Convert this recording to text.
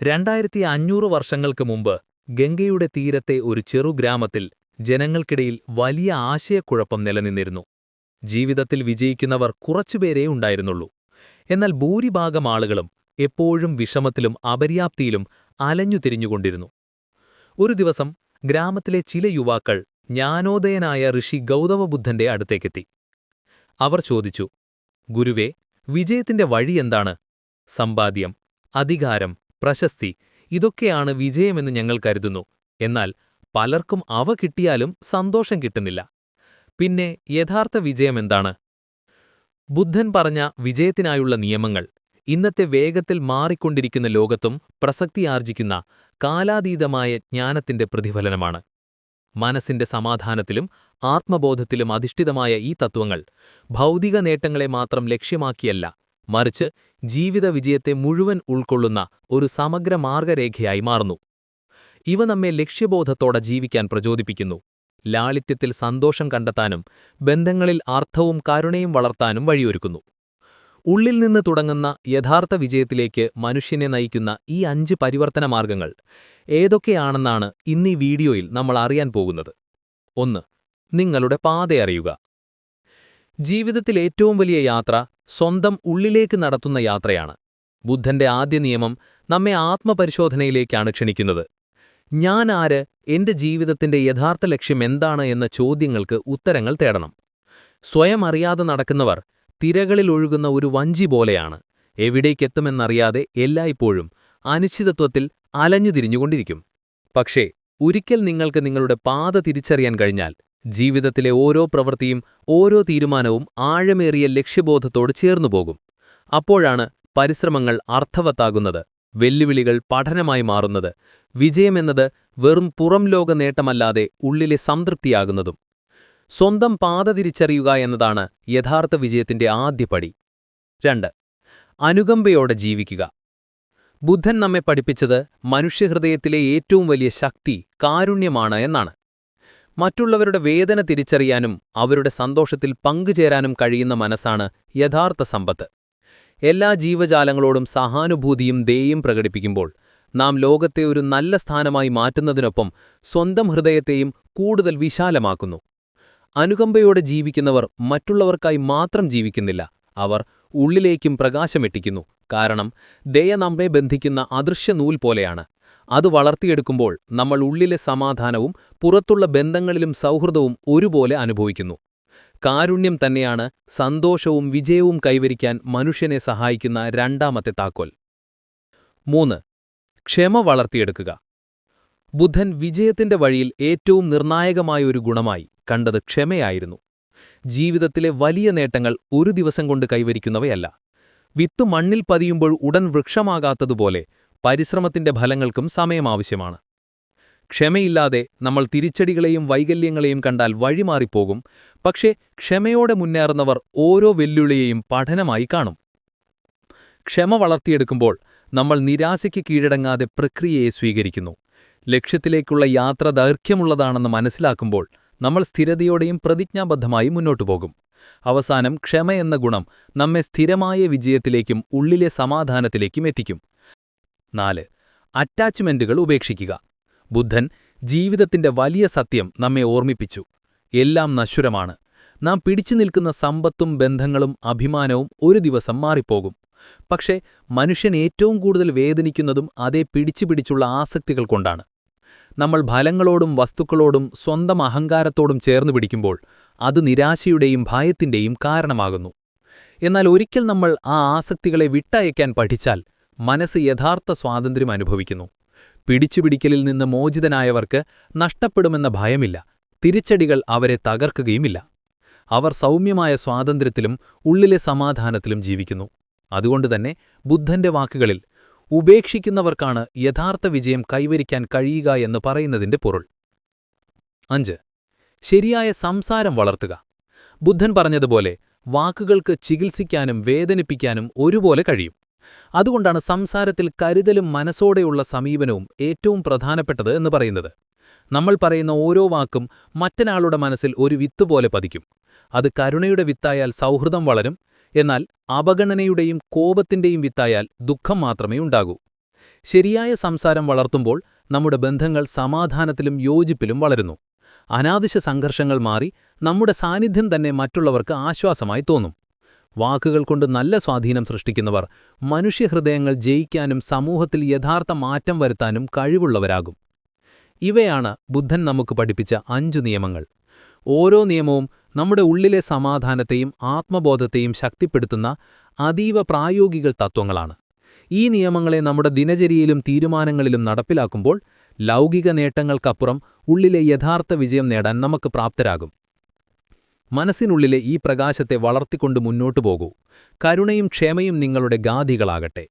രണ്ടായിരത്തി അഞ്ഞൂറ് വർഷങ്ങൾക്ക് മുമ്പ് ഗംഗയുടെ തീരത്തെ ഒരു ചെറു ഗ്രാമത്തിൽ ജനങ്ങൾക്കിടയിൽ വലിയ ആശയക്കുഴപ്പം നിലനിന്നിരുന്നു. ജീവിതത്തിൽ വിജയിക്കുന്നവർ കുറച്ചുപേരേ ഉണ്ടായിരുന്നുള്ളൂ. എന്നാൽ ഭൂരിഭാഗം ആളുകളും എപ്പോഴും വിഷമത്തിലും അപര്യാപ്തിയിലും അലഞ്ഞുതിരിഞ്ഞുകൊണ്ടിരുന്നു. ഒരു ദിവസം ഗ്രാമത്തിലെ ചില യുവാക്കൾ ജ്ഞാനോദയനായ ഋഷി ഗൗതമബുദ്ധന്റെ അടുത്തേക്കെത്തി. അവർ ചോദിച്ചു ഗുരുവേ വിജയത്തിന്റെ വഴിയെന്താണ് സമ്പാദ്യം അധികാരം പ്രശസ്തി. ഇതൊക്കെയാണ് വിജയമെന്ന് ഞങ്ങൾ കരുതുന്നു. എന്നാൽ പലർക്കും അവ കിട്ടിയാലും സന്തോഷം കിട്ടുന്നില്ല. പിന്നെ യഥാർത്ഥ വിജയമെന്താണ് ബുദ്ധൻ പറഞ്ഞ വിജയത്തിനായുള്ള നിയമങ്ങൾ. ഇന്നത്തെ വേഗത്തിൽ മാറിക്കൊണ്ടിരിക്കുന്ന ലോകത്തും പ്രസക്തിയാർജിക്കുന്ന കാലാതീതമായ ജ്ഞാനത്തിന്റെ പ്രതിഫലനമാണ്. മനസ്സിന്റെ സമാധാനത്തിലും ആത്മബോധത്തിലും അധിഷ്ഠിതമായ ഈ തത്വങ്ങൾ ഭൗതിക നേട്ടങ്ങളെ മാത്രം ലക്ഷ്യമാക്കിയല്ല മറിച്ച് ജീവിത വിജയത്തെ മുഴുവൻ ഉൾക്കൊള്ളുന്ന ഒരു സമഗ്ര മാർഗരേഖയായി മാറുന്നു. ഇവ നമ്മെ ലക്ഷ്യബോധത്തോടെ ജീവിക്കാൻ പ്രചോദിപ്പിക്കുന്നു. ലാളിത്യത്തിൽ സന്തോഷം കണ്ടെത്താനും ബന്ധങ്ങളിൽ അർത്ഥവും കരുണയും വളർത്താനും വഴിയൊരുക്കുന്നു. ഉള്ളിൽ നിന്ന് തുടങ്ങുന്ന യഥാർത്ഥ വിജയത്തിലേക്ക് മനുഷ്യനെ നയിക്കുന്ന ഈ അഞ്ച് പരിവർത്തന മാർഗങ്ങൾ ഏതൊക്കെയാണെന്നാണ് ഇന്നീ വീഡിയോയിൽ നമ്മൾ അറിയാൻ പോകുന്നത്. ഒന്ന് നിങ്ങളുടെ പാതയറിയുക. ജീവിതത്തിൽ ഏറ്റവും വലിയ യാത്ര സ്വന്തം ഉള്ളിലേക്ക് നടത്തുന്ന യാത്രയാണ്. ബുദ്ധന്റെ ആദ്യ നിയമം നമ്മെ ആത്മപരിശോധനയിലേക്കാണ് ക്ഷണിക്കുന്നത്. ഞാൻ ആര് എന്റെ ജീവിതത്തിന്റെ യഥാർത്ഥ ലക്ഷ്യം എന്താണ് എന്ന ചോദ്യങ്ങൾക്ക് ഉത്തരങ്ങൾ തേടണം. സ്വയം അറിയാതെ നടക്കുന്നവർ തിരകളിൽ ഒഴുകുന്ന ഒരു വഞ്ചി പോലെയാണ്. എവിടേക്കെത്തുമെന്നറിയാതെ എല്ലായ്പ്പോഴും അനിശ്ചിതത്വത്തിൽ അലഞ്ഞുതിരിഞ്ഞുകൊണ്ടിരിക്കും പക്ഷേ ഒരിക്കൽ നിങ്ങൾക്ക് നിങ്ങളുടെ പാത തിരിച്ചറിയാൻ കഴിഞ്ഞാൽ ജീവിതത്തിലെ ഓരോ പ്രവൃത്തിയും ഓരോ തീരുമാനവും ആഴമേറിയ ലക്ഷ്യബോധത്തോട് ചേർന്നുപോകും അപ്പോഴാണ് പരിശ്രമങ്ങൾ അർത്ഥവത്താകുന്നത് വെല്ലുവിളികൾ പഠനമായി മാറുന്നത്. വിജയമെന്നത് വെറും പുറം ലോക നേട്ടമല്ലാതെ ഉള്ളിലെ സംതൃപ്തിയാകുന്നതും. സ്വന്തം പാത തിരിച്ചറിയുക എന്നതാണ് യഥാർത്ഥ വിജയത്തിന്റെ ആദ്യപടി രണ്ട്. അനുകമ്പയോടെ ജീവിക്കുക. ബുദ്ധൻ നമ്മെ പഠിപ്പിച്ചത് മനുഷ്യഹൃദയത്തിലെ ഏറ്റവും വലിയ ശക്തി കാരുണ്യമാണ് എന്നാണ്. മറ്റുള്ളവരുടെ വേദന തിരിച്ചറിയാനും അവരുടെ സന്തോഷത്തിൽ പങ്കുചേരാനും കഴിയുന്ന മനസ്സാണ് യഥാർത്ഥ സമ്പത്ത്. എല്ലാ ജീവജാലങ്ങളോടും സഹാനുഭൂതിയും ദേയും പ്രകടിപ്പിക്കുമ്പോൾ നാം ലോകത്തെ ഒരു നല്ല സ്ഥാനമായി മാറ്റുന്നതിനൊപ്പം സ്വന്തം ഹൃദയത്തെയും കൂടുതൽ വിശാലമാക്കുന്നു. അനുകമ്പയോടെ ജീവിക്കുന്നവർ മറ്റുള്ളവർക്കായി മാത്രം ജീവിക്കുന്നില്ല അവർ ഉള്ളിലേക്കും പ്രകാശമെട്ടിക്കുന്നു കാരണം ദയ നമ്മെ ബന്ധിക്കുന്ന അദൃശ്യ നൂൽ പോലെയാണ്. അത് വളർത്തിയെടുക്കുമ്പോൾ നമ്മൾ ഉള്ളിലെ സമാധാനവും പുറത്തുള്ള ബന്ധങ്ങളിലും സൗഹൃദവും ഒരുപോലെ അനുഭവിക്കുന്നു. കാരുണ്യം തന്നെയാണ് സന്തോഷവും വിജയവും കൈവരിക്കാൻ മനുഷ്യനെ സഹായിക്കുന്ന രണ്ടാമത്തെ താക്കോൽ. മൂന്ന് ക്ഷമ വളർത്തിയെടുക്കുക. ബുദ്ധൻ വിജയത്തിന്റെ വഴിയിൽ ഏറ്റവും നിർണായകമായ ഒരു ഗുണമായി കണ്ടത് ക്ഷമയായിരുന്നു. ജീവിതത്തിലെ വലിയ നേട്ടങ്ങൾ ഒരു ദിവസം കൊണ്ട് കൈവരിക്കുന്നവയല്ല. വിത്തു മണ്ണിൽ പതിയുമ്പോൾ ഉടൻ വൃക്ഷമാകാത്തതുപോലെ പരിശ്രമത്തിന്റെ ഫലങ്ങൾക്കും സമയമാവശ്യമാണ്. ക്ഷമയില്ലാതെ നമ്മൾ തിരിച്ചടികളെയും വൈകല്യങ്ങളെയും കണ്ടാൽ വഴിമാറിപ്പോകും പക്ഷേ ക്ഷമയോടെ മുന്നേറുന്നവർ ഓരോ വെല്ലുവിളിയെയും പഠനമായി കാണും. ക്ഷമ വളർത്തിയെടുക്കുമ്പോൾ നമ്മൾ നിരാശയ്ക്ക് കീഴടങ്ങാതെ പ്രക്രിയയെ സ്വീകരിക്കുന്നു. ലക്ഷ്യത്തിലേക്കുള്ള യാത്ര ദൈർഘ്യമുള്ളതാണെന്ന് മനസ്സിലാക്കുമ്പോൾ നമ്മൾ സ്ഥിരതയോടെയും പ്രതിജ്ഞാബദ്ധമായി മുന്നോട്ടു പോകും. അവസാനം ക്ഷമ എന്ന ഗുണം നമ്മെ സ്ഥിരമായ വിജയത്തിലേക്കും ഉള്ളിലെ സമാധാനത്തിലേക്കും എത്തിക്കും. നാല്. അറ്റാച്ച്മെന്റുകൾ ഉപേക്ഷിക്കുക. ബുദ്ധൻ ജീവിതത്തിന്റെ വലിയ സത്യം നമ്മെ ഓർമ്മിപ്പിച്ചു. എല്ലാം നശ്വരമാണ്. നാം പിടിച്ചു നിൽക്കുന്ന സമ്പത്തും ബന്ധങ്ങളും അഭിമാനവും ഒരു ദിവസം മാറിപ്പോകും. പക്ഷേ മനുഷ്യൻ ഏറ്റവും കൂടുതൽ വേദനിക്കുന്നതും അതേ പിടിച്ചു പിടിച്ചുപിടിച്ചുള്ള ആസക്തികൾ കൊണ്ടാണ്. നമ്മൾ ഫലങ്ങളോടും വസ്തുക്കളോടും സ്വന്തം അഹങ്കാരത്തോടും ചേർന്ന് പിടിക്കുമ്പോൾ അത് നിരാശയുടെയും ഭയത്തിന്റെയും കാരണമാകുന്നു. എന്നാൽ ഒരിക്കൽ നമ്മൾ ആ ആസക്തികളെ വിട്ടയക്കാൻ പഠിച്ചാൽ മനസ്സ് യഥാർത്ഥ സ്വാതന്ത്ര്യം അനുഭവിക്കുന്നു. പിടിച്ചുപിടിക്കലിൽ നിന്ന് മോചിതനായവർക്ക് നഷ്ടപ്പെടുമെന്ന ഭയമില്ല. തിരിച്ചടികൾ അവരെ തകർക്കുകയുമില്ല. അവർ സൗമ്യമായ സ്വാതന്ത്ര്യത്തിലും ഉള്ളിലെ സമാധാനത്തിലും ജീവിക്കുന്നു. അതുകൊണ്ടുതന്നെ ബുദ്ധന്റെ വാക്കുകളിൽ ഉപേക്ഷിക്കുന്നവർക്കാണ് യഥാർത്ഥ വിജയം കൈവരിക്കാൻ കഴിയുക എന്ന് പറയുന്നതിന്റെ പൊരുൾ. അഞ്ച്. ശരിയായ സംസാരം വളർത്തുക. ബുദ്ധൻ പറഞ്ഞതുപോലെ വാക്കുകൾക്ക് ചികിത്സിക്കാനും വേദനിപ്പിക്കാനും ഒരുപോലെ കഴിയും. അതുകൊണ്ടാണ് സംസാരത്തിൽ കരുതലും മനസ്സോടെയുള്ള സമീപനവും ഏറ്റവും പ്രധാനപ്പെട്ടത് എന്ന് പറയുന്നത്. നമ്മൾ പറയുന്ന ഓരോ വാക്കും മറ്റൊരാളുടെ മനസ്സിൽ ഒരു വിത്ത് പോലെ പതിക്കും. അത് കരുണയുടെ വിത്തായാൽ സൗഹൃദം വളരും എന്നാൽ അപഗണനയുടെയും കോപത്തിന്റെയും വിത്തായാൽ ദുഃഖം മാത്രമേ ഉണ്ടാകൂ. ശരിയായ സംസാരം വളർത്തുമ്പോൾ നമ്മുടെ ബന്ധങ്ങൾ സമാധാനത്തിലും യോജിപ്പിലും വളരുന്നു. അനാവശ്യ സംഘർഷങ്ങൾ മാറി നമ്മുടെ സാന്നിധ്യം തന്നെ മറ്റുള്ളവർക്ക് ആശ്വാസമായി തോന്നും. വാക്കുകൾ കൊണ്ട് നല്ല സ്വാധീനം സൃഷ്ടിക്കുന്നവർ മനുഷ്യഹൃദയങ്ങൾ ജയിക്കാനും സമൂഹത്തിൽ യഥാർത്ഥ മാറ്റം വരുത്താനും കഴിവുള്ളവരാകും. ഇവയാണ് ബുദ്ധൻ നമുക്ക് പഠിപ്പിച്ച അഞ്ചു നിയമങ്ങൾ. ഓരോ നിയമവും നമ്മുടെ ഉള്ളിലെ സമാധാനത്തെയും ആത്മബോധത്തെയും ശക്തിപ്പെടുത്തുന്ന അതീവ പ്രായോഗിക തത്വങ്ങളാണ്. ഈ നിയമങ്ങളെ നമ്മുടെ ദിനചര്യയിലും തീരുമാനങ്ങളിലും നടപ്പിലാക്കുമ്പോൾ ലൗകിക നേട്ടങ്ങൾക്കപ്പുറം ഉള്ളിലെ യഥാർത്ഥ വിജയം നേടാൻ നമുക്ക് പ്രാപ്തരാകും. മനസ്സിനുള്ളിലെ ഈ പ്രകാശത്തെ വളർത്തിക്കൊണ്ട് മുന്നോട്ടു പോകൂ. കരുണയും ക്ഷമയും നിങ്ങളുടെ ഗാധികളാകട്ടെ